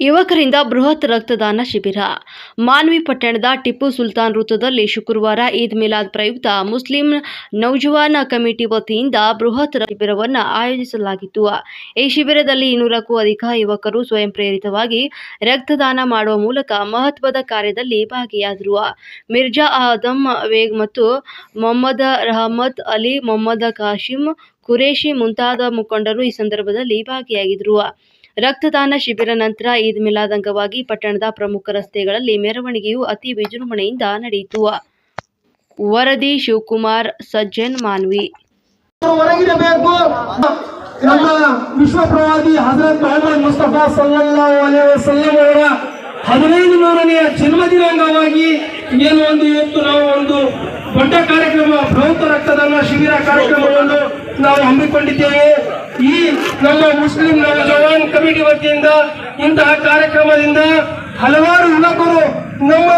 ಯುವಕರಿಂದ ಬೃಹತ್ ರಕ್ತದಾನ ಶಿಬಿರ. ಮಾನ್ವಿ ಪಟ್ಟಣದ ಟಿಪ್ಪು ಸುಲ್ತಾನ್ ವೃತ್ತದಲ್ಲಿ ಶುಕ್ರವಾರ ಈದ್ ಮಿಲಾದ್ ಪ್ರಯುಕ್ತ ಮುಸ್ಲಿಂ ನೌಜವಾನ್ ಕಮಿಟಿ ವತಿಯಿಂದ ಬೃಹತ್ ಶಿಬಿರವನ್ನು ಆಯೋಜಿಸಲಾಗಿತ್ತು. ಈ ಶಿಬಿರದಲ್ಲಿ ಇನ್ನೂರಕ್ಕೂ ಅಧಿಕ ಯುವಕರು ಸ್ವಯಂ ಪ್ರೇರಿತವಾಗಿ ರಕ್ತದಾನ ಮಾಡುವ ಮೂಲಕ ಮಹತ್ವದ ಕಾರ್ಯದಲ್ಲಿ ಭಾಗಿಯಾದರು. ಮಿರ್ಜಾ ಆದಮ್ ವೇಗ್ ಮತ್ತು ಮೊಹಮ್ಮದ್ ರಹಮತ್ ಅಲಿ, ಮೊಹಮ್ಮದ್ ಕಾಶಿಂ ಕುರೇಶಿ ಮುಂತಾದ ಮುಖಂಡರು ಈ ಸಂದರ್ಭದಲ್ಲಿ ಭಾಗಿಯಾಗಿದ್ದರು. ರಕ್ತದಾನ ಶಿಬಿರ ನಂತರ ಈದ್ ಮಿಲಾದ್ ಅಂಗವಾಗಿ ಪಟ್ಟಣದ ಪ್ರಮುಖ ರಸ್ತೆಗಳಲ್ಲಿ ಮೆರವಣಿಗೆಯು ಅತಿ ವಿಜೃಂಭಣೆಯಿಂದ ನಡೆಯಿತು. ವರದಿ ಶಿವಕುಮಾರ್, ಸಜ್ಜನ್, ಮಾನ್ವಿ. ನಮ್ಮ ವಿಶ್ವ ಪ್ರವಾದಿ ಹಜರತ್ ಮೊಹಮ್ಮದ್ ಮುಸ್ತಫಾ ಸಲ್ಲಲ್ಲಾಹು ಅಲೈಹಿ ವಸಲ್ಲಂ ಅವರ ಹದಿನೈದು ನೂರನೆಯ ಜನ್ಮದಿನ ಅಂಗವಾಗಿ ಏನು ಒಂದು ಇವತ್ತು ನಾವು ಒಂದು ದೊಡ್ಡ ಕಾರ್ಯಕ್ರಮ ಬೃಹತ್ ರಕ್ತದಾನ ಶಿಬಿರ ಕಾರ್ಯಕ್ರಮವನ್ನು ನಾವು ಹಮ್ಮಿಕೊಂಡಿದ್ದೇವೆ. ಈ ನಮ್ಮ ಮುಸ್ಲಿಂ ಜವಾನ್ ಕಮಿಟಿ ವತಿಯಿಂದ ಇಂತಹ ಕಾರ್ಯಕ್ರಮದಿಂದ ಹಲವಾರು ಯುವಕರು ನಮ್ಮ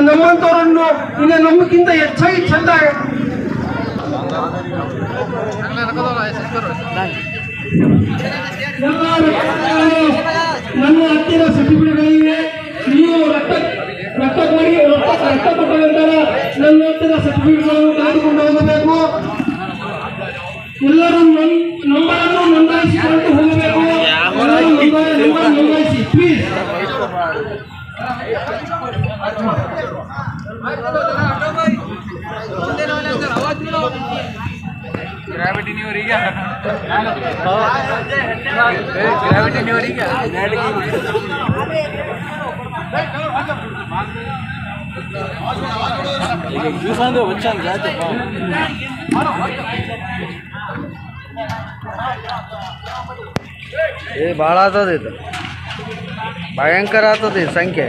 ನಮ್ಮಂತವರನ್ನು ಇನ್ನು ನಮ್ಮಕ್ಕಿಂತ ಹೆಚ್ಚಾಗಿ ಚಂದ ನನ್ನ ಹತ್ತಿರ ಸರ್ಟಿಫಿಕೇಟ್ಗಳಿವೆ ನೀವು ರಕ್ತ ರಕ್ತ ಮಾಡಿ ರಕ್ತ ಕೊಟ್ಟ ನಂತರ ನನ್ನ ಹತ್ತಿರ ಸರ್ಟಿಫಿಕೇಟ್ಗಳನ್ನು ತೆಗೆದುಕೊಂಡು ಹೋಗಬೇಕು. ಎಲ್ಲರೂ ನನ್- ग्रेविटी नहीं हो रही क्या? ग्रेविटी नहीं हो रही क्या? చూసాను వచ్చాను రా तो देता भयंकर आता ते संख्या